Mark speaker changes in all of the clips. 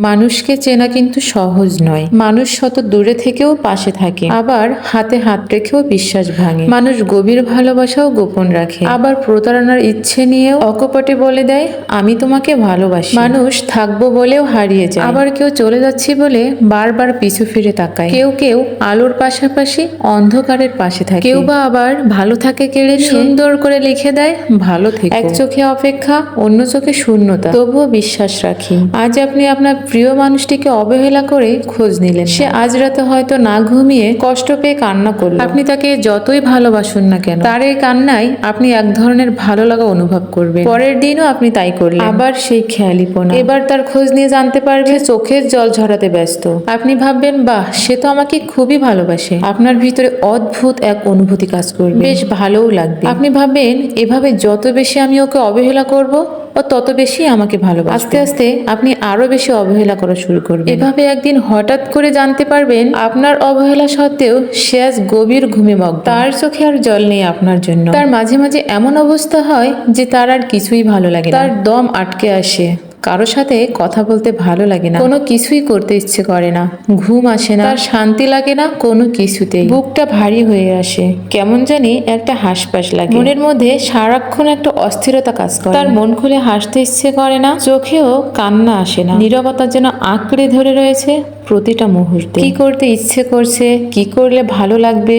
Speaker 1: মানুষকে চেনা কিন্তু সহজ নয়। মানুষ শত দূরে থেকেও পাশে থাকে। আবার হাতে হাত রেখেও বিশ্বাস ভাঙে। মানুষ গভীর ভালোবাসাও গোপন রাখে। আবার প্রতারণার ইচ্ছে নিয়েও অকপটে বলে দেয়, আমি তোমাকে ভালোবাসি। মানুষ থাকব বলেও হারিয়ে যায়। আবার কেউ চলে যাচ্ছি বলে বারবার পিছু ফিরে তাকায়। কেউ কেউ আলোর পাশাপাশি অন্ধকারের পাশে থাকে। কেউ বা আবার ভালো থাকে কেড়ে সুন্দর করে লিখে দেয়, ভালো থেকে। এক চোখে অপেক্ষা, অন্য চোখে শূন্যতা। তবুও বিশ্বাস রাখি। আজ আপনি আপনার প্রিয় মানুষটিকে অবহেলা করে খোঁজ নিলেন। সে আজ রাতে হয়তো না ঘুমিয়ে কষ্ট পেয়ে কান্না করল। আপনি তাকে যতই ভালোবাসুন না কেন, তার এই কান্নায় আপনি এক ধরনের ভালো লাগা অনুভব করবেন। পরের দিনও আপনি তাই করলেন। আবার সেই খেয়ালিপনা এবার তার খোঁজ নিয়ে জানতে পারবে চোখের জল ঝরাতে ব্যস্ত। আপনি ভাববেন, বাহ, সে তো আমাকে খুবই ভালোবাসে। আপনার ভিতরে অদ্ভুত এক অনুভূতি কাজ করবে। বেশ ভালোও লাগবে। আপনি ভাববেন, এভাবে যত বেশি আমি ওকে অবহেলা করব ও তত বেশি আমাকে ভালোবাসবে। আস্তে আস্তে আপনি আরও বেশি অবহেলা করা শুরু করবেন। এভাবে একদিন হঠাৎ করে জানতে পারবেন, আপনার অবহেলা সত্ত্বেও সে আজ গভীর ঘুমে মগ্ন। তার চোখে আর জল নেই আপনার জন্য। তার মাঝে মাঝে এমন অবস্থা হয় যে তার আর কিছুই ভালো লাগে তার দম আটকে আসে। কারও সাথে কথা বলতে ভালো লাগে না। কোনো কিছুই করতে ইচ্ছে করে না। ঘুম আসে না। তার শান্তি লাগে না কোনো কিছুতেই। বুকটা ভারী হয়ে আসে। কেমন জানি একটা হাসপাস লাগে। মনের মধ্যে সারাক্ষণ একটা অস্থিরতা কাজ করে। তার মন খুলে হাসতে ইচ্ছে করে না। চোখেও কান্না আসে না। নিরবতা যেন আঁকড়ে ধরে রয়েছে। প্রতিটা মুহূর্তে। কি করতে ইচ্ছে করছে কি করলে ভালো লাগবে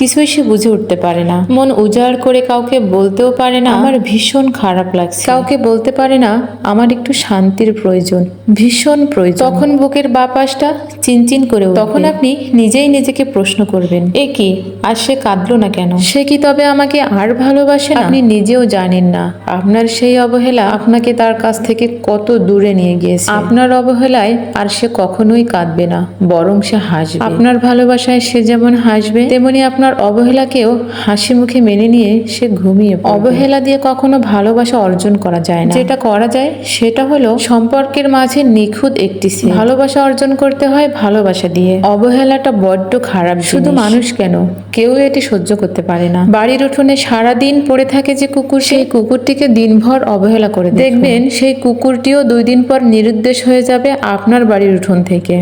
Speaker 1: কিছুই সে বুঝে উঠতে পারে না। মন উজাড় করে কাউকে বলতেও পারে না। আমার ভীষণ খারাপ লাগছে। কাউকে বলতে পারে না আমার একটু শান্তির প্রয়োজন ভীষণ প্রয়োজন। তখন বুকের বাপাসটা চিনচিন করে তখন আপনি নিজেই নিজেকে প্রশ্ন করবেন এ কি? আর সে কাঁদলো না কেন? সে কি তবে আমাকে আর ভালোবাসে আপনি নিজেও জানেন না। আপনার সেই অবহেলা আপনাকে তার কাছ থেকে কত দূরে নিয়ে গিয়েছে। আপনার অবহেলায় আর সে কখনোই কাঁদবে না বরং সে হাসবে। আপনার ভালোবাসায় সে যেমন হাসবে তেমনি আপনার অবহেলাকেও হাসি মুখে মেনে নিয়ে সে ঘুমিয়ে অবহেলা দিয়ে কখনো ভালোবাসা অর্জন করা যায় না। যেটা করা যায় সেটা হলো সম্পর্কের মাঝে নিখুঁত একটি। ভালোবাসা অর্জন করতে হয় ভালোবাসা দিয়ে। অবহেলাটা বড্ড খারাপ শুধু মানুষ কেন? কেউ এটি সহ্য করতে পারে না। বাড়ির উঠোনে সারা দিন পড়ে থাকে যে কুকুর সেই কুকুরটিকে দিনভর অবহেলা করে দেখবেন সেই কুকুরটিও দুই দিন পর নিরুদ্দেশ হয়ে যাবে আপনার বাড়ির উঠোন থেকে।